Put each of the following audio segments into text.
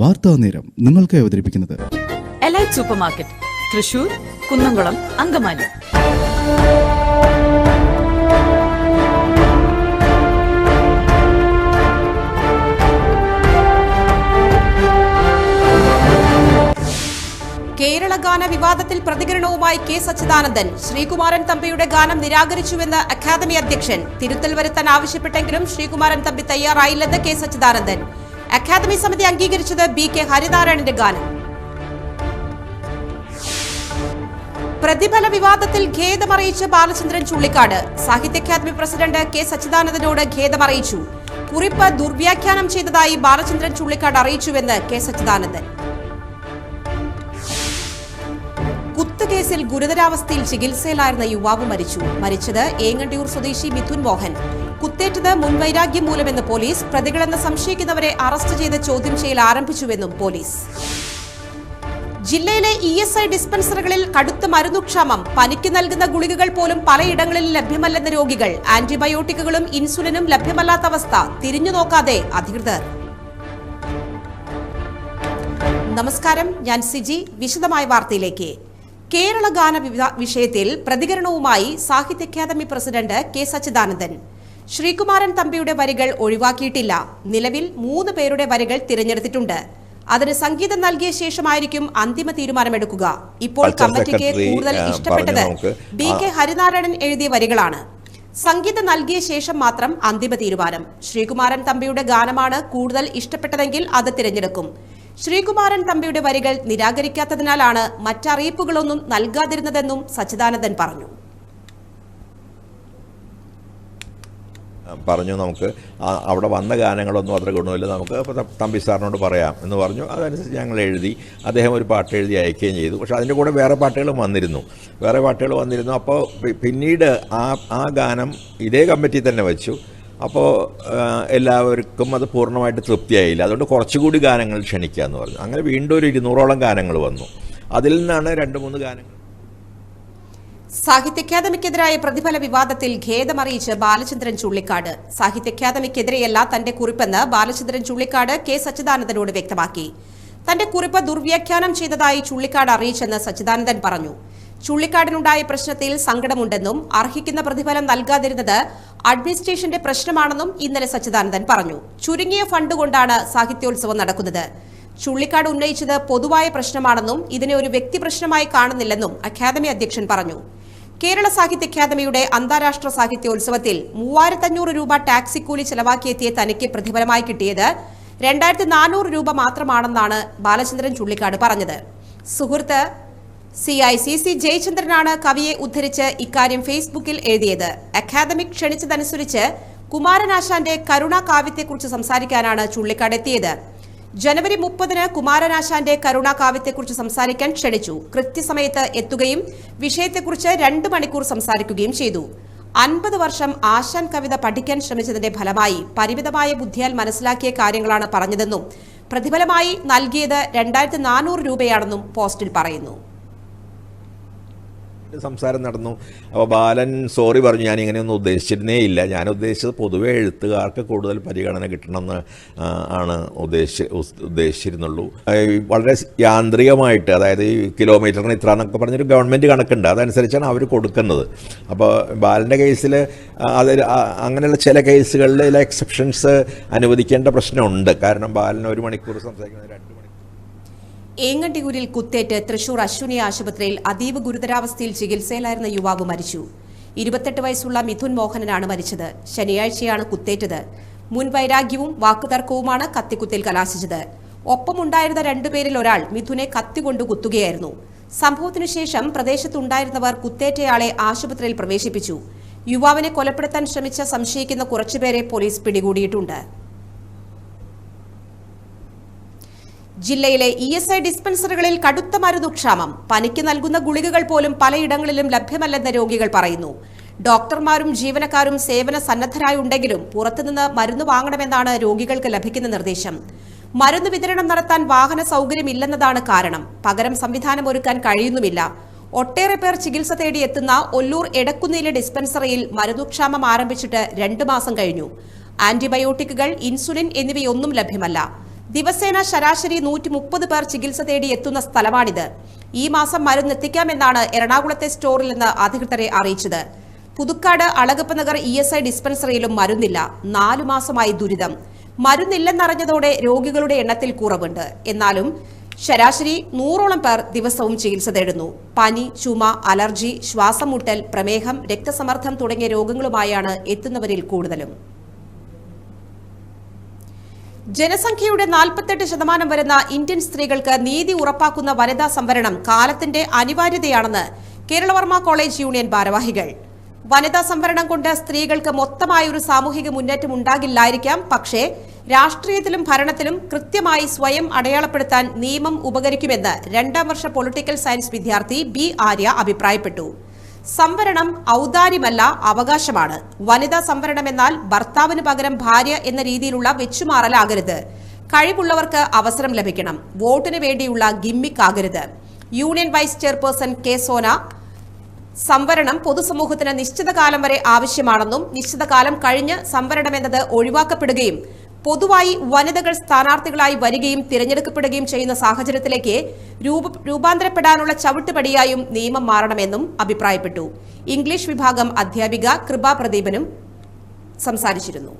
വാർത്താ നേരം നിങ്ങൾക്ക് അവതരിപ്പിക്കുന്നത്. Elite super market Thrissur Kunnamkulam Angamaly. Kerala ഗാന വിവാദത്തിൽ പ്രതികരണവുമായി കെ സച്ചിദാനന്ദൻ ശ്രീകുമാരൻ തമ്പിയുടെ ഗാനം നിരാകരിച്ചുവെന്ന് അക്കാദമി അധ്യക്ഷൻ. തിരുത്തൽ വരുത്താൻ ആവശ്യപ്പെട്ടെങ്കിലും ശ്രീകുമാരൻ തമ്പി തയ്യാറായില്ലെന്ന് കെ സച്ചിദാനന്ദൻ. അക്കാദമി സമിതി അംഗീകരിച്ചത് ബി കെ ഹരിനാരായണന്റെ ഗാനം. പ്രതിഫല വിവാദത്തിൽ ഖേദമറിയിച്ച് ബാലചന്ദ്രൻ ചുള്ളിക്കാട്. സാഹിത്യ അക്കാദമി പ്രസിഡന്റ് കെ സച്ചിദാനന്ദനോട് ഖേദമറിയിച്ചു. കുറിപ്പ് ദുർവ്യാഖ്യാനം ചെയ്തതായി ബാലചന്ദ്രൻ ചുള്ളിക്കാട് അറിയിച്ചുവെന്ന് കെ സച്ചിദാനന്ദൻ. കുത്തുകേസിൽ ഗുരുതരാവസ്ഥയിൽ ചികിത്സയിലായിരുന്ന യുവാവ് മരിച്ചു. മരിച്ചത് ഏങ്ങണ്ടിയൂർ സ്വദേശി മിഥുൻ മോഹൻ. കുത്തേറ്റത് മുൻവൈരാഗ്യം മൂലമെന്ന് പോലീസ് പ്രതികളെന്ന് സംശയിക്കുന്നവരെ അറസ്റ്റ് ചെയ്ത് ചോദ്യം ചെയ്യൽ ആരംഭിച്ചുവെന്നും പോലീസ്. ജില്ലയിലെ ഇ എസ് ഐ ഡിസ്പെൻസറികളിൽ കടുത്ത മരുന്നുക്ഷാമം പനിക്ക് നൽകുന്ന ഗുളികകൾ പോലും പലയിടങ്ങളിൽ ലഭ്യമല്ലെന്ന രോഗികൾ ആന്റിബയോട്ടിക്കുകളും ഇൻസുലിനും ലഭ്യമല്ലാത്ത അവസ്ഥ തിരിഞ്ഞു നോക്കാതെ അധികൃതർ. നമസ്കാരം ഞാൻ സിജി വിശദമായ വാർത്തയിലേക്ക്. കേരള ഗാന വിഷയത്തിൽ പ്രതികരണവുമായി Sahitya academy president K Sachidanandan. Sreekumaran തമ്പിയുടെ വരികൾ ഒഴിവാക്കിയിട്ടില്ല. നിലവിൽ മൂന്ന് പേരുടെ വരികൾ തിരഞ്ഞെടുത്തിട്ടുണ്ട്. അതിന് സംഗീതം നൽകിയ ശേഷമായിരിക്കും അന്തിമ തീരുമാനമെടുക്കുക. ഇപ്പോൾ കമ്മിറ്റിക്ക് കൂടുതൽ ഇഷ്ടപ്പെട്ടത് ബി കെ ഹരിനാരായണൻ എഴുതിയ വരികളാണ്. സംഗീതം നൽകിയ ശേഷം മാത്രം അന്തിമ തീരുമാനം. ശ്രീകുമാരൻ തമ്പിയുടെ ഗാനമാണ് കൂടുതൽ ഇഷ്ടപ്പെട്ടതെങ്കിൽ അത് തിരഞ്ഞെടുക്കും. ശ്രീകുമാരൻ തമ്പിയുടെ വരികൾ നിരാകരിക്കാത്തതിനാലാണ് മറ്ററിയിപ്പുകളൊന്നും നൽകാതിരുന്നതെന്നും സച്ചിദാനന്ദൻ പറഞ്ഞു. പറഞ്ഞു നമുക്ക്. അവിടെ വന്ന ഗാനങ്ങളൊന്നും അത്ര ഗുണമില്ല. നമുക്ക് തമ്പി സാറിനോട് പറയാം എന്ന് പറഞ്ഞു. അതനുസരിച്ച് ഞങ്ങൾ എഴുതി അദ്ദേഹം ഒരു പാട്ട് എഴുതി അയക്കുകയും ചെയ്തു. പക്ഷേ അതിന്റെ കൂടെ വേറെ പാട്ടുകളും വന്നിരുന്നു. വേറെ പാട്ടുകൾ വന്നിരുന്നു. അപ്പോൾ പിന്നീട് ആ ആ ഗാനം ഇതേ കമ്മിറ്റി തന്നെ വെച്ചു. അപ്പോൾ എല്ലാവർക്കും അത് പൂർണമായിട്ട് തൃപ്തിയായില്ല. അതുകൊണ്ട് കുറച്ചുകൂടി ഗാനങ്ങൾ ക്ഷണിക്കുക എന്ന് പറഞ്ഞു. അങ്ങനെ വീണ്ടും ഒരു ഇരുന്നൂറോളം ഗാനങ്ങൾ വന്നു. അതിൽ നിന്നാണ് രണ്ട് മൂന്ന് ഗാനങ്ങൾ സാഹിത്യ അക്കാദമിക്കെതിരായ പ്രതിഫല വിവാദത്തിൽ ഖേദമറിയിച്ച് ബാലചന്ദ്രൻ ചുള്ളിക്കാട്. സാഹിത്യ അക്കാദമിക്കെതിരെയല്ല തന്റെ കുറിപ്പെന്ന് ബാലചന്ദ്രൻ ചുള്ളിക്കാട് കെ സച്ചിദാനന്ദനോട് വ്യക്തമാക്കി. തന്റെ കുറിപ്പ് ദുർവ്യാഖ്യാനം ചെയ്തതായി ചുള്ളിക്കാട് അറിയിച്ചെന്ന് സച്ചിദാനന്ദൻ പറഞ്ഞു. ചുള്ളിക്കാടിനുണ്ടായ പ്രശ്നത്തിൽ സങ്കടമുണ്ടെന്നും അർഹിക്കുന്ന പ്രതിഫലം നൽകാതിരുന്നത് അഡ്മിനിസ്ട്രേഷന്റെ പ്രശ്നമാണെന്നും ഇന്നലെ സച്ചിദാനന്ദൻ പറഞ്ഞു. ചുരുങ്ങിയ ഫണ്ട് കൊണ്ടാണ് സാഹിത്യോത്സവം നടക്കുന്നത്. ചുള്ളിക്കാട് ഉന്നയിച്ചത് പൊതുവായ പ്രശ്നമാണെന്നും ഇതിനെ ഒരു വ്യക്തി പ്രശ്നമായി കാണുന്നില്ലെന്നും അക്കാദമി അധ്യക്ഷൻ പറഞ്ഞു. കേരള സാഹിത്യ അക്കാദമിയുടെ അന്താരാഷ്ട്ര സാഹിത്യോത്സവത്തിൽ മൂവായിരത്തഞ്ഞൂറ് രൂപ ടാക്സി കൂലി ചെലവാക്കിയെത്തിയ തനിക്ക് പ്രതിഫലമായി കിട്ടിയത് രണ്ടായിരത്തി നാനൂറ് രൂപ മാത്രമാണെന്നാണ് ബാലചന്ദ്രൻ ചുള്ളിക്കാട് പറഞ്ഞത്. സുഹൃത്ത് സി ഐ സി സി ജയചന്ദ്രനാണ് കവിയെ ഉദ്ധരിച്ച് ഇക്കാര്യം ഫേസ്ബുക്കിൽ എഴുതിയത്. അക്കാദമിക് ക്ഷണിച്ചതനുസരിച്ച് കുമാരനാശാന്റെ കരുണാ കാവ്യത്തെക്കുറിച്ച് സംസാരിക്കാനാണ് ചുള്ളിക്കാട് എത്തിയത്. ജനുവരി മുപ്പതിന് കുമാരനാശാന്റെ കരുണാ കാവ്യത്തെക്കുറിച്ച് സംസാരിക്കാൻ ക്ഷണിച്ചു. കൃത്യസമയത്ത് എത്തുകയും വിഷയത്തെക്കുറിച്ച് രണ്ട് മണിക്കൂർ സംസാരിക്കുകയും ചെയ്തു. അൻപത് വർഷം ആശാൻ കവിത പഠിക്കാൻ ശ്രമിച്ചതിന്റെ ഫലമായി പരിമിതമായ ബുദ്ധിയാൽ മനസ്സിലാക്കിയ കാര്യങ്ങളാണ് പറഞ്ഞതെന്നും പ്രതിഫലമായി നൽകിയത് രണ്ടായിരത്തി നാനൂറ് രൂപയാണെന്നും പോസ്റ്റിൽ പറയുന്നു. സംസാരം നടന്നു. അപ്പോൾ ബാലൻ സോറി പറഞ്ഞു ഞാൻ ഇങ്ങനെയൊന്നും ഉദ്ദേശിച്ചിരുന്നേ ഇല്ല. ഞാൻ ഉദ്ദേശിച്ചത് പൊതുവേ എഴുത്തുകാർക്ക് കൂടുതൽ പരിഗണന കിട്ടണമെന്ന് ആണ് ഉദ്ദേശിച്ച് ഉദ്ദേശിച്ചിരുന്നുള്ളൂ. വളരെ യാന്ത്രികമായിട്ട് അതായത് ഈ കിലോമീറ്ററിന് ഇത്ര എന്നൊക്കെ പറഞ്ഞൊരു ഗവൺമെന്റ് കണക്കുണ്ട്. അതനുസരിച്ചാണ് അവർ കൊടുക്കുന്നത്. അപ്പോൾ ബാലന്റെ കേസിൽ അത് അങ്ങനെയുള്ള ചില കേസുകളിൽ ചില എക്സെപ്ഷൻസ് അനുവദിക്കേണ്ട പ്രശ്നമുണ്ട്. കാരണം ബാലൻ ഒരു മണിക്കൂർ സംസാരിക്കുന്നത് രണ്ട് മണിക്കൂർ ഏങ്ങണ്ടിയൂരിൽ കുത്തേറ്റ് തൃശൂർ അശ്വിനി ആശുപത്രിയിൽ അതീവ ഗുരുതരാവസ്ഥയിൽ ചികിത്സയിലായിരുന്ന യുവാവ് മരിച്ചു. ഇരുപത്തെട്ട് വയസ്സുള്ള മിഥുൻ മോഹനനാണ് മരിച്ചത്. ശനിയാഴ്ചയാണ് കുത്തേറ്റത്. മുൻ വൈരാഗ്യവും വാക്കുതർക്കവുമാണ് കത്തിക്കുത്തിൽ കലാശിച്ചത്. ഒപ്പമുണ്ടായിരുന്ന രണ്ടുപേരിൽ ഒരാൾ മിഥുനെ കത്തികൊണ്ട് കുത്തുകയായിരുന്നു. സംഭവത്തിനുശേഷം പ്രദേശത്തുണ്ടായിരുന്നവർ കുത്തേറ്റയാളെ ആശുപത്രിയിൽ പ്രവേശിപ്പിച്ചു. യുവാവിനെ കൊലപ്പെടുത്താൻ ശ്രമിച്ച സംശയിക്കുന്ന കുറച്ചുപേരെ പോലീസ് പിടികൂടിയിട്ടുണ്ട്. ജില്ലയിലെ ഇ എസ് ഐ ഡിസ്പെൻസറികളിൽ കടുത്ത മരുന്നുക്ഷാമം. പനിക്ക് നൽകുന്ന ഗുളികകൾ പോലും പലയിടങ്ങളിലും ലഭ്യമല്ലെന്ന് രോഗികൾ പറയുന്നു. ഡോക്ടർമാരും ജീവനക്കാരും സേവന സന്നദ്ധരായി ഉണ്ടെങ്കിലും പുറത്തുനിന്ന് മരുന്ന് വാങ്ങണമെന്നാണ് രോഗികൾക്ക് ലഭിക്കുന്ന നിർദ്ദേശം. മരുന്ന് വിതരണം നടത്താൻ വാഹന സൗകര്യമില്ലെന്നതാണ് കാരണം. പകരം സംവിധാനം ഒരുക്കാൻ കഴിയുന്നുമില്ല. ഒട്ടേറെ പേർ ചികിത്സ തേടി എത്തുന്ന ഒല്ലൂർ എടക്കുന്നിലെ ഡിസ്പെൻസറിയിൽ മരുന്നുക്ഷാമം ആരംഭിച്ചിട്ട് രണ്ടു മാസം കഴിഞ്ഞു. ആന്റിബയോട്ടിക്കുകൾ ഇൻസുലിൻ എന്നിവയൊന്നും ലഭ്യമല്ല. ദിവസേന ശരാശരി നൂറ്റി മുപ്പത് പേർ ചികിത്സ തേടി എത്തുന്ന സ്ഥലമാണിത്. ഈ മാസം മരുന്ന് എത്തിക്കാമെന്നാണ് എറണാകുളത്തെ സ്റ്റോറിൽ നിന്ന് അധികൃതരെ അറിയിച്ചത്. Puthukkad Alagappa Nagar E S I ഡിസ്പെൻസറിയിലും മരുന്നില്ല. നാലു മാസമായി ദുരിതം. മരുന്നില്ലെന്നറിഞ്ഞതോടെ രോഗികളുടെ എണ്ണത്തിൽ കുറവുണ്ട്. എന്നാലും ശരാശരി നൂറോളം പേർ ദിവസവും ചികിത്സ തേടുന്നു. പനി ചുമ അലർജി ശ്വാസം മുട്ടൽ പ്രമേഹം രക്തസമ്മർദ്ദം തുടങ്ങിയ രോഗങ്ങളുമായാണ് എത്തുന്നവരിൽ കൂടുതലും. ജനസംഖ്യയുടെ നാൽപ്പത്തെട്ട് ശതമാനം വരുന്ന ഇന്ത്യൻ സ്ത്രീകൾക്ക് നീതി ഉറപ്പാക്കുന്ന വനിതാ സംവരണം കാലത്തിന്റെ അനിവാര്യതയാണെന്ന് കേരളവർമ്മ കോളേജ് യൂണിയൻ ഭാരവാഹികൾ. വനിതാ സംവരണം കൊണ്ട് സ്ത്രീകൾക്ക് മൊത്തമായ ഒരു സാമൂഹിക മുന്നേറ്റം ഉണ്ടാകില്ലായിരിക്കാം. പക്ഷേ രാഷ്ട്രീയത്തിലും ഭരണത്തിലും കൃത്യമായി സ്വയം അടയാളപ്പെടുത്താൻ നിയമം ഉപകരിക്കുമെന്ന് രണ്ടാം വർഷ പൊളിറ്റിക്കൽ സയൻസ് വിദ്യാർത്ഥി ബി ആര്യ അഭിപ്രായപ്പെട്ടു. സംവരണം ഔദാര്യമല്ല അവകാശമാണ്. വനിതാ സംവരണം എന്നാൽ ഭർത്താവിന് പകരം ഭാര്യ എന്ന രീതിയിലുള്ള വെച്ചുമാറലാകരുത്. കഴിവുള്ളവർക്ക് അവസരം ലഭിക്കണം. വോട്ടിന് വേണ്ടിയുള്ള ഗിമ്മിക് ആകരുത് union vice chairperson K Sona സംവരണം പൊതുസമൂഹത്തിന് നിശ്ചിത കാലം വരെ ആവശ്യമാണെന്നും നിശ്ചിത കാലം കഴിഞ്ഞ് സംവരണം എന്നത് ഒഴിവാക്കപ്പെടുകയും പൊതുവായി വനിതകൾ സ്ഥാനാർത്ഥികളായി വരികയും തിരഞ്ഞെടുക്കപ്പെടുകയും ചെയ്യുന്ന സാഹചര്യത്തിലേക്ക് രൂപ രൂപാന്തരപ്പെടാനുള്ള ചവിട്ടുപടിയായും നിയമം മാറണമെന്നും അഭിപ്രായപ്പെട്ടു. ഇംഗ്ലീഷ് വിഭാഗം അധ്യാപിക കൃപ പ്രദീപനും സംസാരിച്ചിരുന്നു.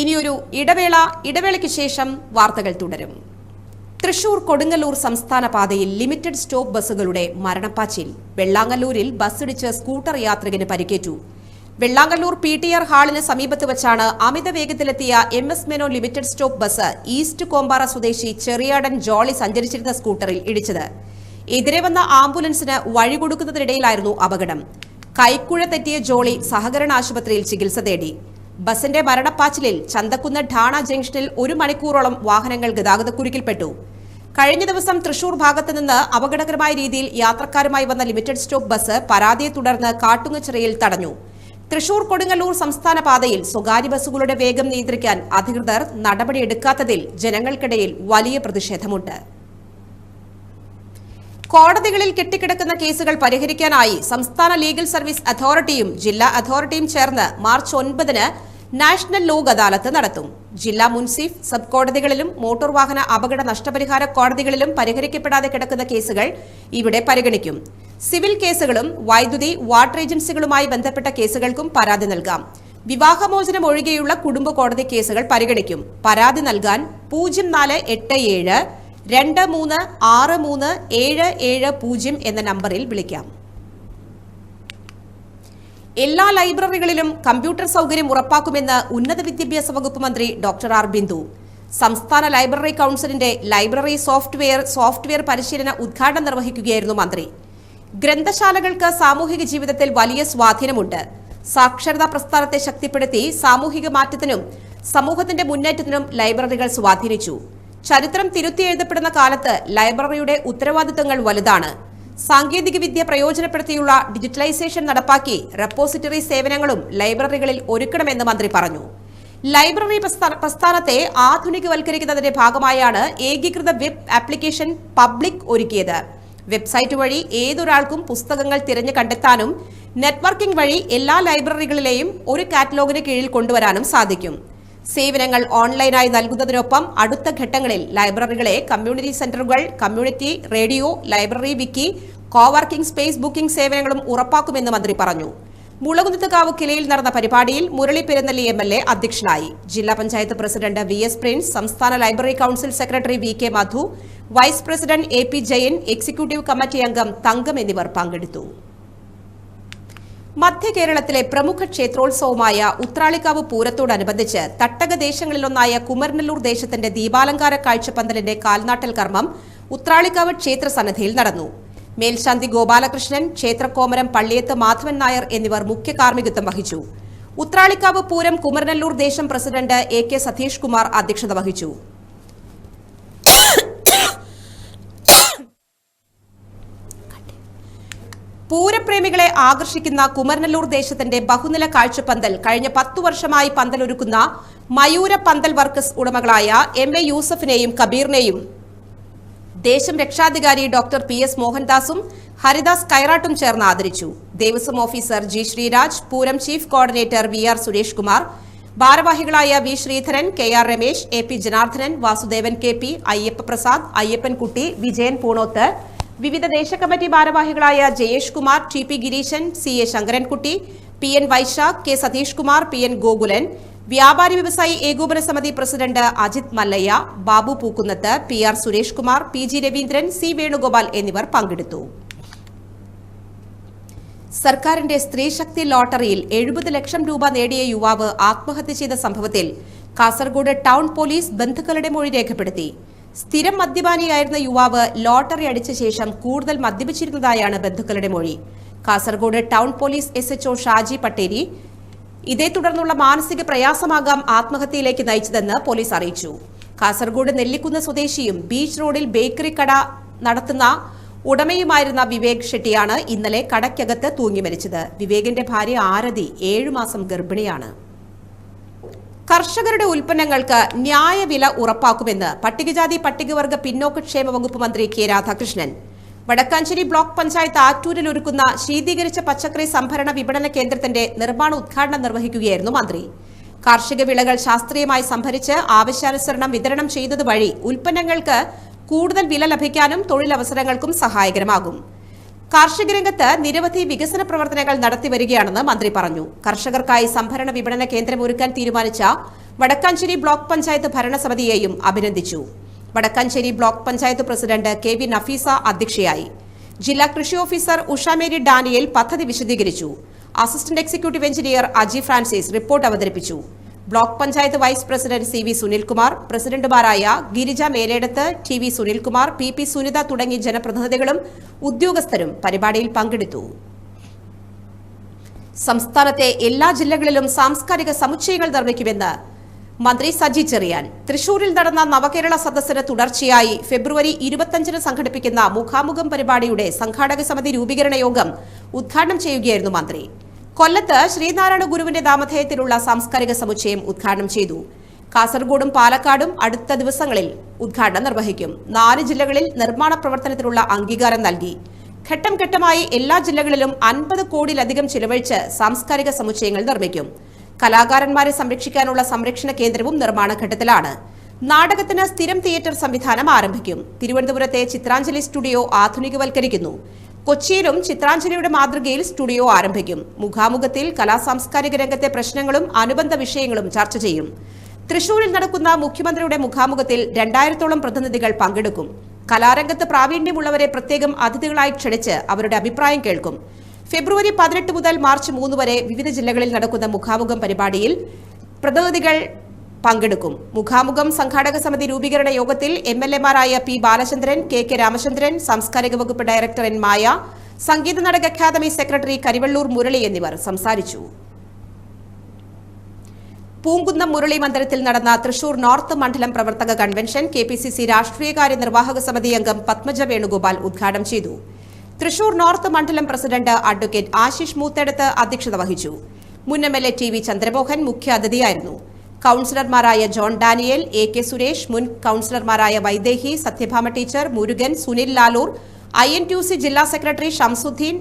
ഇനിയൊരു ഇടവേള ഇടവേളയ്ക്ക് ശേഷം വാർത്തകൾ തുടരും. തൃശൂർ കൊടുങ്ങല്ലൂർ സംസ്ഥാന പാതയിൽ ലിമിറ്റഡ് സ്റ്റോപ്പ് ബസ്സുകളുടെ മരണപ്പാച്ചിൽ. വെള്ളാങ്ങല്ലൂരിൽ ബസ്സിടിച്ച് സ്കൂട്ടർ യാത്രികന് പരിക്കേറ്റു. വെള്ളാങ്ങല്ലൂർ പി ടി ആർ ഹാളിന് സമീപത്ത് വെച്ചാണ് അമിത വേഗത്തിലെത്തിയ M S മെനോ limited stop bus east Kombara സ്വദേശി ചെറിയാടൻ ജോളി സഞ്ചരിച്ചിരുന്ന സ്കൂട്ടറിൽ ഇടിച്ചത്. എതിരെ വന്ന ആംബുലൻസിന് വഴി കൊടുക്കുന്നതിനിടയിലായിരുന്നു അപകടം. കൈക്കുഴ തെറ്റിയ ജോളി സഹകരണ ആശുപത്രിയിൽ ചികിത്സ തേടി. ബസിന്റെ മരണപ്പാച്ചിലിൽ ചന്തക്കുന്ന് ഠാണ ജംഗ്ഷനിൽ ഒരു മണിക്കൂറോളം വാഹനങ്ങൾ ഗതാഗതക്കുരുക്കിൽപ്പെട്ടു. കഴിഞ്ഞ ദിവസം തൃശൂർ ഭാഗത്ത് നിന്ന് അപകടകരമായ രീതിയിൽ യാത്രക്കാരുമായി വന്ന ലിമിറ്റഡ് സ്റ്റോപ്പ് ബസ് പരാതിയെ തുടർന്ന് കാട്ടുങ്ങച്ചിറയിൽ തടഞ്ഞു. തൃശൂർ കൊടുങ്ങല്ലൂർ സംസ്ഥാന പാതയിൽ സ്വകാര്യ ബസ്സുകളുടെ വേഗം നിയന്ത്രിക്കാൻ അധികൃതർ നടപടിയെടുക്കാത്തതിൽ ജനങ്ങൾക്കിടയിൽ വലിയ പ്രതിഷേധമുണ്ട്. കോടതികളിൽ കെട്ടിക്കിടക്കുന്ന കേസുകൾ പരിഹരിക്കാനായി സംസ്ഥാന ലീഗൽ സർവീസ് അതോറിറ്റിയും ജില്ലാ അതോറിറ്റിയും ചേർന്ന് മാർച്ച് ഒൻപതിന് നാഷണൽ ലോക് അദാലത്ത് നടത്തും. ജില്ലാ മുൻസിഫ് സബ് കോടതികളിലും മോട്ടോർ വാഹന അപകട നഷ്ടപരിഹാര കോടതികളിലും പരിഹരിക്കപ്പെടാതെ കിടക്കുന്ന കേസുകൾ ഇവിടെ പരിഗണിക്കും. സിവിൽ കേസുകളും വൈദ്യുതി വാട്ടർ ഏജൻസികളുമായി ബന്ധപ്പെട്ട കേസുകൾക്കും പരാതി നൽകാം. വിവാഹമോചനം ഒഴികെയുള്ള കുടുംബ കോടതി കേസുകൾ പരിഗണിക്കും. പരാതി നൽകാൻ പൂജ്യം നാല് എട്ട് ഏഴ് രണ്ട് മൂന്ന് ആറ് മൂന്ന് ഏഴ് ഏഴ് പൂജ്യം എന്ന നമ്പറിൽ വിളിക്കാം. എല്ലാ ലൈബ്രറികളിലും കമ്പ്യൂട്ടർ സൗകര്യം ഉറപ്പാക്കുമെന്ന് ഉന്നത വിദ്യാഭ്യാസ വകുപ്പ് മന്ത്രി ഡോക്ടർ ആർ ബിന്ദു. സംസ്ഥാന ലൈബ്രറി കൌൺസിലിന്റെ ലൈബ്രറി സോഫ്റ്റ്വെയർ സോഫ്റ്റ്വെയർ പരിശീലന ഉദ്ഘാടനം നിർവഹിക്കുകയായിരുന്നു മന്ത്രി. ഗ്രന്ഥശാലകൾക്ക് സാമൂഹിക ജീവിതത്തിൽ വലിയ സ്വാധീനമുണ്ട്. സാക്ഷരതാ പ്രസ്ഥാനത്തെ ശക്തിപ്പെടുത്തി സാമൂഹിക മാറ്റത്തിനും സമൂഹത്തിന്റെ മുന്നേറ്റത്തിനും ലൈബ്രറികൾ സ്വാധീനിച്ചു. ചരിത്രം തിരുത്തി എഴുതപ്പെടുന്ന കാലത്ത് ലൈബ്രറിയുടെ ഉത്തരവാദിത്തങ്ങൾ വലുതാണ്. സാങ്കേതികവിദ്യ പ്രയോജനപ്പെടുത്തിയുള്ള ഡിജിറ്റലൈസേഷൻ നടപ്പാക്കി റെപ്പോസിറ്ററി സേവനങ്ങളും ലൈബ്രറികളിൽ ഒരുക്കണമെന്ന് മന്ത്രി പറഞ്ഞു. ലൈബ്രറി പ്രസ്ഥാനത്തെ ആധുനികവൽക്കരിക്കുന്നതിന്റെ ഭാഗമായാണ് ഏകീകൃത വെബ് ആപ്ലിക്കേഷൻ പബ്ലിക് ഒരുക്കിയത്. വെബ്സൈറ്റ് വഴി ഏതൊരാൾക്കും പുസ്തകങ്ങൾ തിരഞ്ഞു കണ്ടെത്താനും നെറ്റ്വർക്കിംഗ് വഴി എല്ലാ ലൈബ്രറികളിലെയും ഒരു കാറ്റലോഗിന് കീഴിൽ കൊണ്ടുവരാനും സാധിക്കും. സേവനങ്ങൾ ഓൺലൈനായി നൽകുന്നതിനൊപ്പം അടുത്ത ഘട്ടങ്ങളിൽ ലൈബ്രറികളെ കമ്മ്യൂണിറ്റി സെന്ററുകൾ community radio library wiki coworking space booking സേവനങ്ങളും ഉറപ്പാക്കുമെന്ന് മന്ത്രി പറഞ്ഞു. മുളകുന്നത്തുകാവ് കിലയിൽ നടന്ന പരിപാടിയിൽ Murali Perunnelli M L A അധ്യക്ഷനായി. ജില്ലാ panchayat president V S Prince സംസ്ഥാന library council secretary V K Madhu vice president A P Jayan executive committee അംഗം തങ്കം എന്നിവർ പങ്കെടുത്തു. മധ്യ കേരളത്തിലെ പ്രമുഖ ക്ഷേത്രോത്സവമായ ഉത്രാളിക്കാവ് പൂരത്തോടനുബന്ധിച്ച് തട്ടക ദേശങ്ങളിലൊന്നായ കുമരനെല്ലൂർ ദേശത്തിന്റെ ദീപാലങ്കാര കാഴ്ചപ്പന്തലിന്റെ കാൽനാട്ടൽ കർമ്മം ഉത്രാളിക്കാവ് ക്ഷേത്ര സന്നദ്ധയിൽ നടന്നു. മേൽശാന്തി ഗോപാലകൃഷ്ണൻ ക്ഷേത്രക്കോമരം പള്ളിയത്ത് മാധവൻ നായർ എന്നിവർ മുഖ്യ കാർമ്മികത്വം വഹിച്ചു. ഉത്രാളിക്കാവ് പൂരം കുമരനല്ലൂർ ദേശം president A K Satheesh Kumar അധ്യക്ഷത വഹിച്ചു. പൂരപ്രേമികളെ ആകർഷിക്കുന്ന കുമരനല്ലൂർ ദേശത്തിന്റെ ബഹുനില കാഴ്ചപ്പന്തൽ കഴിഞ്ഞ പത്തു വർഷമായി പന്തലൊരുക്കുന്ന മയൂര പന്തൽ വർക്കസ് ഉടമകളായ എം എ യൂസഫിനെയും കബീറിനെയും ദേശം രക്ഷാധികാരി ഡോക്ടർ പി എസ് മോഹൻദാസും ഹരിദാസ് കൈറാട്ടും ചേർന്ന് ആദരിച്ചു. Devaswom officer G Sreeraj Pooram chief coordinator V R Suresh Kumar ഭാരവാഹികളായ V Sreedharan K R Ramesh A P Janardhanan Vasudevan K P Ayyappa Prasad Ayyappankutty Vijayan Poonoth വിവിധ ദേശകമ്മിറ്റി ഭാരവാഹികളായ Jayesh Kumar T P Gireesan C A Sankarankutty P N Vaishakh K Satheesh Kumar P N Gokulan വ്യാപാരി വ്യവസായി ഏകോപന സമിതി president Ajith Mallayya Babu Pookkunnath P R Suresh Kumar P G Raveendran C Venugopal എന്നിവർ പങ്കെടുത്തു. സർക്കാരിന്റെ സ്ത്രീശക്തി ലോട്ടറിയിൽ എഴുപത് ലക്ഷം രൂപ നേടിയ യുവാവ് ആത്മഹത്യ ചെയ്ത സംഭവത്തിൽ കാസർഗോഡ് ടൗൺ പോലീസ് ബന്ധുക്കളുടെ മൊഴി രേഖപ്പെടുത്തി. സ്ഥിരം മദ്യപാനിയായിരുന്ന യുവാവ് ലോട്ടറി അടിച്ച ശേഷം കൂടുതൽ മദ്യപിച്ചിരുന്നതായാണ് ബന്ധുക്കളുടെ മൊഴി. Kasaragod town police S H O Shaji Patteri ഇതേ തുടർന്നുള്ള മാനസിക പ്രയാസമാകാം ആത്മഹത്യയിലേക്ക് നയിച്ചതെന്ന് പോലീസ് അറിയിച്ചു. കാസർഗോഡ് നെല്ലിക്കുന്ന് സ്വദേശിയും ബീച്ച് റോഡിൽ ബേക്കറി കട നടത്തുന്ന ഉടമയുമായിരുന്ന വിവേക് ഷെട്ടിയാണ് ഇന്നലെ കടയ്ക്കകത്ത് തൂങ്ങി മരിച്ചത്. വിവേകിന്റെ ഭാര്യ ആരതി ഏഴുമാസം ഗർഭിണിയാണ്. കർഷകരുടെ ഉൽപ്പന്നങ്ങൾക്ക് ന്യായവില ഉറപ്പാക്കുമെന്ന് പട്ടികജാതി പട്ടികവർഗ പിന്നോക്ക ക്ഷേമ വകുപ്പ് മന്ത്രി കെ രാധാകൃഷ്ണൻ. വടക്കാഞ്ചേരി ബ്ലോക്ക് പഞ്ചായത്ത് ആറ്റൂരിൽ ഒരുക്കുന്ന ശീതീകരിച്ച പച്ചക്കറി സംഭരണ വിപണന കേന്ദ്രത്തിന്റെ നിർമ്മാണ ഉദ്ഘാടനം നിർവഹിക്കുകയായിരുന്നു മന്ത്രി. കാർഷിക വിളകൾ ശാസ്ത്രീയമായി സംഭരിച്ച് ആവശ്യാനുസരണം വിതരണം ചെയ്തതുവഴി വഴി ഉൽപ്പന്നങ്ങൾക്ക് കൂടുതൽ വില ലഭിക്കാനും തൊഴിലവസരങ്ങൾക്കും സഹായകരമാകും. കാർഷിക രംഗത്ത് നിരവധി വികസന പ്രവർത്തനങ്ങൾ നടത്തിവരികയാണെന്ന് മന്ത്രി പറഞ്ഞു. കർഷകർക്കായി സംഭരണ വിപണന കേന്ദ്രം ഒരുക്കാൻ തീരുമാനിച്ച വടക്കാഞ്ചേരി ബ്ലോക്ക് പഞ്ചായത്ത് ഭരണസമിതിയെയും അഭിനന്ദിച്ചു. Vadakkanchery block panchayat president K V Nafeesa അധ്യക്ഷയായി. ജില്ലാ കൃഷി ഓഫീസർ ഉഷാമേരി ഡാനിയൽ പദ്ധതി വിശദീകരിച്ചു. Assistant executive engineer Aji Francis report അവതരിപ്പിച്ചു. Block panchayat vice president C V Sunilkumar പ്രസിഡന്റുമാരായ Girija Meledath T V Sunilkumar P P Sunitha തുടങ്ങിയ ജനപ്രതിനിധികളും ഉദ്യോഗസ്ഥരും പരിപാടിയിൽ പങ്കെടുത്തു. സംസ്ഥാനത്തെ എല്ലാ ജില്ലകളിലും സാംസ്കാരിക സമുച്ചയങ്ങൾ നിർമ്മിക്കുമെന്ന് മന്ത്രി സജി ചെറിയാൻ. തൃശൂരിൽ നടന്ന നവകേരള സദസ്സിന് തുടർച്ചയായി ഫെബ്രുവരി ഇരുപത്തഞ്ചിന് സംഘടിപ്പിക്കുന്ന മുഖാമുഖം പരിപാടിയുടെ സംഘാടക സമിതി രൂപീകരണ യോഗം ഉദ്ഘാടനം ചെയ്യുകയായിരുന്നു മന്ത്രി. കൊല്ലത്ത് ശ്രീനാരായണ ഗുരുവിന്റെ നാമധേയത്തിലുള്ള സാംസ്കാരിക സമുച്ചയം ഉദ്ഘാടനം ചെയ്തു. കാസർഗോഡും പാലക്കാടും അടുത്ത ദിവസങ്ങളിൽ ഉദ്ഘാടനം നിർവഹിക്കും. നാല് ജില്ലകളിൽ നിർമ്മാണ പ്രവർത്തനത്തിനുള്ള അംഗീകാരം നൽകി. ഘട്ടം ഘട്ടമായി എല്ലാ ജില്ലകളിലും അൻപത് കോടിയിലധികം ചിലവഴിച്ച് സാംസ്കാരിക സമുച്ചയങ്ങൾ നിർമ്മിക്കും. കലാകാരന്മാരെ സംരക്ഷിക്കാനുള്ള സംരക്ഷണ കേന്ദ്രവും നിർമ്മാണ ഘട്ടത്തിലാണ്. നാടകത്തിന് സ്ഥിരം തിയേറ്റർ സംവിധാനം ആരംഭിക്കും. തിരുവനന്തപുരത്തെ ചിത്രാഞ്ജലി സ്റ്റുഡിയോ ആധുനികവൽക്കരിക്കുന്നു. കൊച്ചിയിലും ചിത്രാഞ്ജലിയുടെ മാതൃകയിൽ സ്റ്റുഡിയോ ആരംഭിക്കും. മുഖാമുഖത്തിൽ കലാസാംസ്കാരിക രംഗത്തെ പ്രശ്നങ്ങളും അനുബന്ധ വിഷയങ്ങളും ചർച്ച ചെയ്യും. തൃശൂരിൽ നടക്കുന്ന മുഖ്യമന്ത്രിയുടെ മുഖാമുഖത്തിൽ രണ്ടായിരത്തോളം പ്രതിനിധികൾ പങ്കെടുക്കും. കലാരംഗത്ത് പ്രാവീണ്യമുള്ളവരെ പ്രത്യേകം അതിഥികളായി ക്ഷണിച്ച് അവരുടെ അഭിപ്രായം കേൾക്കും. ഫെബ്രുവരി പതിനെട്ട് മുതൽ മാർച്ച് മൂന്ന് വരെ വിവിധ ജില്ലകളിൽ നടക്കുന്ന മുഖാമുഖം പരിപാടിയിൽ പ്രതിനിധികൾ പങ്കെടുക്കും. മുഖാമുഖം സംഘാടക സമിതി രൂപീകരണ യോഗത്തിൽ M L എമാരായ P Balachandran K K Ramachandran സാംസ്കാരിക വകുപ്പ് ഡയറക്ടർ എൻ മായ സംഗീത നാടക അക്കാദമി സെക്രട്ടറി കരിവള്ളൂർ മുരളി എന്നിവർ സംസാരിച്ചു. പൂങ്കുന്നം മുരളി മന്ദിരത്തിൽ നടന്ന തൃശൂർ നോർത്ത് മണ്ഡലം പ്രവർത്തക convention K P C C രാഷ്ട്രീയകാര്യ നിർവാഹക സമിതി അംഗം പത്മജ വേണുഗോപാൽ ഉദ്ഘാടനം ചെയ്തു. തൃശൂർ നോർത്ത് മണ്ഡലം പ്രസിഡന്റ് അഡ്വക്കേറ്റ് ആശിഷ് മൂത്തെടുത്ത് അധ്യക്ഷത വഹിച്ചു. മുൻ M L A T V Chandramohan മുഖ്യാതിഥിയായിരുന്നു കൌൺസിലർമാരായ John Daniel A K Suresh മുൻ കൌൺസിലർമാരായ വൈദേഹി സത്യഭാമ ടീച്ചർ മുരുകൻ സുനിൽ ലാലൂർ ഐ ജില്ലാ secretary Shamsuddin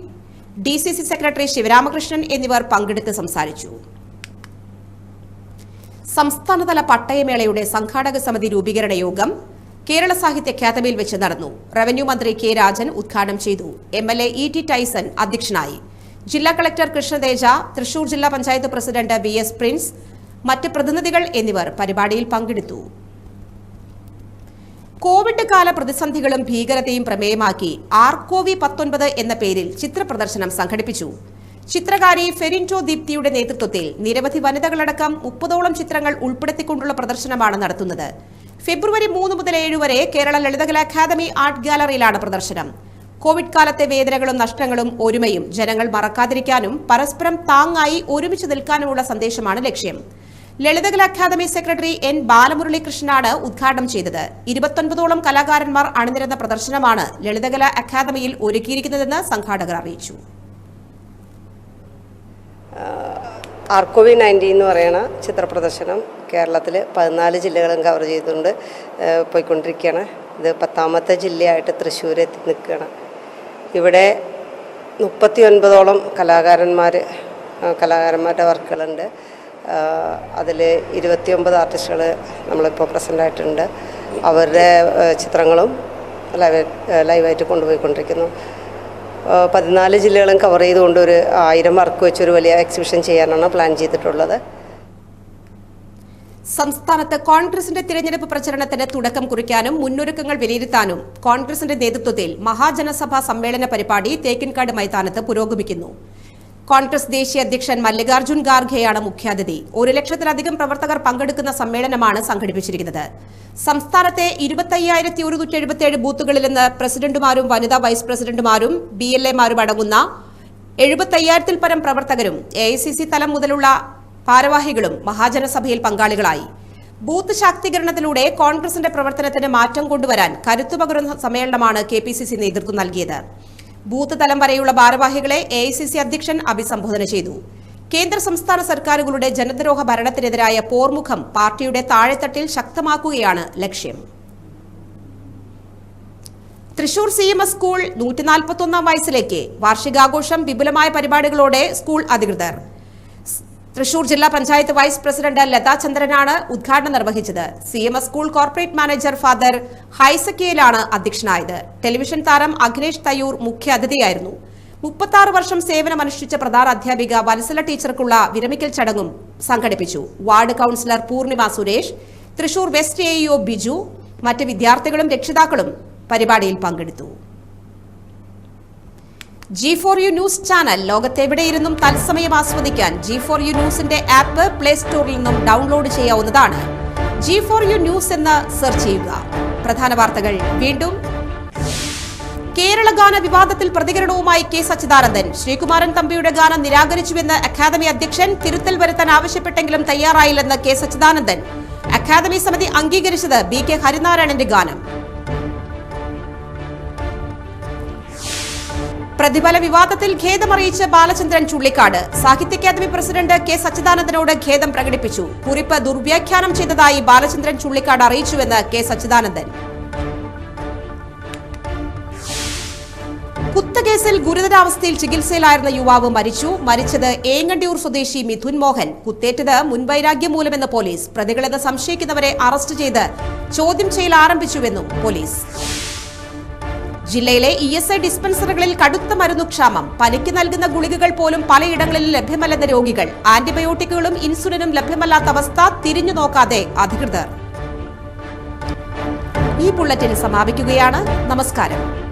D secretary Sivaramakrishnan എന്നിവർ പങ്കെടുത്ത് സംസാരിച്ചു. സംസ്ഥാനതല പട്ടയമേളയുടെ സംഘാടക സമിതി രൂപീകരണ യോഗം കേരള സാഹിത്യ അക്കാദമിയിൽ വെച്ച് നടന്നു. റവന്യൂ മന്ത്രി കെ രാജൻ ഉദ്ഘാടനം ചെയ്തു. M L A E T Tyson അധ്യക്ഷനായി. ജില്ലാ കളക്ടർ കൃഷ്ണതേജ തൃശൂർ ജില്ലാ panchayat president V S Prince മറ്റ് പ്രതിനിധികൾ എന്നിവർ പരിപാടിയിൽ പങ്കെടുത്തു. കോവിഡ് കാല പ്രതിസന്ധികളും ഭീകരതയും പ്രമേയമാക്കി ആർകോവി പത്തൊൻപത് എന്ന പേരിൽ ചിത്രപ്രദർശനം സംഘടിപ്പിച്ചു. ചിത്രകാരി ഫെരിന്റോ ദീപ്തിയുടെ നേതൃത്വത്തിൽ നിരവധി വനിതകളടക്കം മുപ്പതോളം ചിത്രങ്ങൾ ഉൾപ്പെടുത്തിക്കൊണ്ടുള്ള പ്രദർശനമാണ് നടത്തുന്നത്. ഫെബ്രുവരി മൂന്ന് മുതൽ ഏഴ് വരെ കേരള ലളിതകല അക്കാദമി ആർട്ട് ഗാലറിയിലാണ് പ്രദർശനം. കോവിഡ് കാലത്തെ വേദനകളും നഷ്ടങ്ങളും ഒരുമയും ജനങ്ങൾ മറക്കാതിരിക്കാനും പരസ്പരം താങ്ങായി ഒരുമിച്ച് നിൽക്കാനുമുള്ള സന്ദേശമാണ് ലക്ഷ്യം. ലളിതകല അക്കാദമി സെക്രട്ടറി എൻ ബാലമുരളീകൃഷ്ണനാണ് ഉദ്ഘാടനം ചെയ്തത്. ഇരുപത്തൊൻപതോളം കലാകാരന്മാർ അണിനിരുന്ന പ്രദർശനമാണ് ലളിതകല അക്കാദമിയിൽ ഒരുക്കിയിരിക്കുന്നതെന്ന് സംഘാടകർ അറിയിച്ചു. ആർക്കോവി നയന്റി എന്ന് പറയുന്ന ചിത്രപ്രദർശനം കേരളത്തിൽ പതിനാല് ജില്ലകളും കവർ ചെയ്തുകൊണ്ട് പോയിക്കൊണ്ടിരിക്കുകയാണ്. ഇത് പത്താമത്തെ ജില്ലയായിട്ട് തൃശ്ശൂർ എത്തി നിൽക്കുകയാണ്. ഇവിടെ മുപ്പത്തി ഒൻപതോളം കലാകാരന്മാർ കലാകാരന്മാരുടെ വർക്കുകളുണ്ട്. അതിൽ ഇരുപത്തിയൊമ്പത് ആർട്ടിസ്റ്റുകൾ നമ്മളിപ്പോൾ പ്രസന്റ് ആയിട്ടുണ്ട് അവരുടെ ചിത്രങ്ങളും ലൈവ് ലൈവായിട്ട് കൊണ്ടുപോയിക്കൊണ്ടിരിക്കുന്നു. പതിനാല് ജില്ലകളും കവർ ചെയ്തുകൊണ്ട് ഒരു ആയിരം വർക്ക് വെച്ചൊരു വലിയ എക്സിബിഷൻ ചെയ്യാനാണ് പ്ലാൻ ചെയ്തിട്ടുള്ളത്. സംസ്ഥാനത്ത് കോൺഗ്രസിന്റെ തിരഞ്ഞെടുപ്പ് പ്രചരണത്തിന് തുടക്കം കുറിക്കാനും മുന്നൊരുക്കങ്ങൾ വിലയിരുത്താനും കോൺഗ്രസിന്റെ നേതൃത്വത്തിൽ മഹാജനസഭാ സമ്മേളന പരിപാടി തേക്കിൻകാട് മൈതാനത്ത് പുരോഗമിക്കുന്നു. കോൺഗ്രസ് ദേശീയ അധ്യക്ഷൻ മല്ലികാർജുൻ ഖാർഗെയാണ് മുഖ്യാതിഥി. ഒരു ലക്ഷത്തിലധികം പ്രവർത്തകർ പങ്കെടുക്കുന്ന സമ്മേളനമാണ് സംഘടിപ്പിച്ചിരിക്കുന്നത്. സംസ്ഥാനത്തെ ഇരുപത്തയ്യായിരത്തി ഒരുന്നൂറ്റി എഴുപത്തിയേഴ് ബൂത്തുകളിൽ നിന്ന് പ്രസിഡന്റുമാരും വനിതാ വൈസ് പ്രസിഡന്റുമാരും ബി എൽ എമാരും അടങ്ങുന്ന എഴുപത്തയ്യായിരത്തിൽ പരം പ്രവർത്തകരും എ ഐ സി സി തലം മുതലുള്ള ഭാരവാഹികളും മഹാജനസഭയിൽ പങ്കാളികളായി. ബൂത്ത് ശാക്തീകരണത്തിലൂടെ കോൺഗ്രസിന്റെ പ്രവർത്തനത്തിന് മാറ്റം കൊണ്ടുവരാൻ കരുത്തുപകരുന്ന സമ്മേളനമാണ് കെ പി സി സി നേതൃത്വം നൽകിയത്. ബൂത്ത് തലം വരെയുള്ള ഭാരവാഹികളെ എ അധ്യക്ഷൻ അഭിസംബോധന ചെയ്തു. കേന്ദ്ര സംസ്ഥാന സർക്കാരുകളുടെ ജനദ്രോഹ ഭരണത്തിനെതിരായ പോർമുഖം പാർട്ടിയുടെ താഴെത്തട്ടിൽ ശക്തമാക്കുകയാണ് ലക്ഷ്യം. Thrissur C M S school നൂറ്റിനാൽപ്പത്തൊന്നാം വയസ്സിലേക്ക് വാർഷികാഘോഷം വിപുലമായ പരിപാടികളോടെ സ്കൂൾ അധികൃതർ. തൃശൂർ ജില്ലാ പഞ്ചായത്ത് വൈസ് പ്രസിഡന്റ് ലതാ ചന്ദ്രനാണ് ഉദ്ഘാടനം നിർവഹിച്ചത്. C M S school corporate manager father ഹൈസക്കിയയിലാണ് അധ്യക്ഷനായത്. ടെലിവിഷൻ താരം അഖിലേഷ് തയ്യൂർ മുഖ്യ അതിഥിയായിരുന്നു. മുപ്പത്തി വർഷം സേവനമനുഷ്ഠിച്ച പ്രധാന അധ്യാപിക വത്സല ടീച്ചർക്കുള്ള വിരമിക്കൽ ചടങ്ങും സംഘടിപ്പിച്ചു. Ward councillor Poornima Suresh Thrissur west A Biju മറ്റ് വിദ്യാർത്ഥികളും രക്ഷിതാക്കളും പരിപാടിയിൽ പങ്കെടുത്തു. G four U news channel ലോകത്തെവിടെയിരുന്നും തത്സമയം ആസ്വദിക്കാൻ ജി ഫോർ യു ന്യൂസിന്റെ ആപ്പ് പ്ലേ സ്റ്റോറിൽ നിന്നും ഡൗൺലോഡ് ചെയ്യാവുന്നതാണ്. ജി ഫോർ യു ന്യൂസ് എന്ന് സെർച്ച് ചെയ്യുക. പ്രധാന വാർത്തകൾ വീണ്ടും. കേരള ഗാന വിവാദത്തിൽ പ്രതികരണവുമായി കെ സച്ചിദാനന്ദൻ. ശ്രീകുമാരൻ തമ്പിയുടെ ഗാനം നിരാകരിച്ചുവെന്ന് അക്കാദമി അധ്യക്ഷൻ തിരുത്തൽ വരുത്താൻ ആവശ്യപ്പെട്ടെങ്കിലും തയ്യാറായില്ലെന്ന് കെ സച്ചിദാനന്ദൻ. അക്കാദമി സമിതി അംഗീകരിച്ചത് ബി കെ ഹരിനാരായണന്റെ ഗാനം. പ്രതിഫല വിവാദത്തിൽ ഖേദമറിയിച്ച് ബാലചന്ദ്രൻ ചുള്ളിക്കാട്. സാഹിത്യ അക്കാദമി പ്രസിഡന്റ് കെ സച്ചിദാനന്ദനോട് ഖേദം പ്രകടിപ്പിച്ചു. കുറിപ്പ് ദുർവ്യാഖ്യാനം ചെയ്തതായി ബാലചന്ദ്രൻ ചുള്ളിക്കാട് അറിയിച്ചുവെന്ന് കെ സച്ചിദാനന്ദൻ. കുത്തകേസിൽ ഗുരുതരാവസ്ഥയിൽ ചികിത്സയിലായിരുന്ന യുവാവ് മരിച്ചു. മരിച്ചത് ഏങ്ങണ്ടിയൂർ സ്വദേശി മിഥുൻ മോഹൻ. കുത്തേറ്റത് മുൻവൈരാഗ്യം മൂലമെന്ന് പോലീസ്. പ്രതികളെന്ന് സംശയിക്കുന്നവരെ അറസ്റ്റ് ചെയ്ത് ചോദ്യം ചെയ്യൽ ആരംഭിച്ചുവെന്നും പോലീസ്. ജില്ലയിലെ ഇ എസ് ഐ ഡിസ്പെൻസറികളിൽ കടുത്ത മരുന്നുക്ഷാമം. പനിക്ക് നൽകുന്ന ഗുളികകൾ പോലും പലയിടങ്ങളിൽ ലഭ്യമല്ലെന്ന രോഗികൾ. ആന്റിബയോട്ടിക്കുകളും ഇൻസുലിനും ലഭ്യമല്ലാത്ത അവസ്ഥ തിരിഞ്ഞു നോക്കാതെ അധികൃതർ. ഈ ബുള്ളറ്റിൻ സമാപിക്കുകയാണ്. നമസ്കാരം.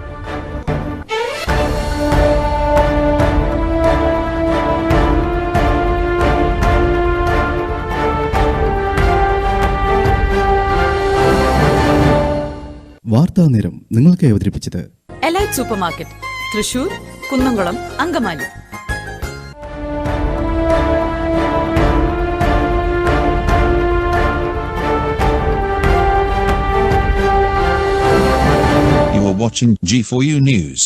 വാർത്താ നേരം നിങ്ങൾക്ക് അവതരിപ്പിച്ചത് elite super market Thrissur Kunnamkulam Angamaly You are watching G4U News.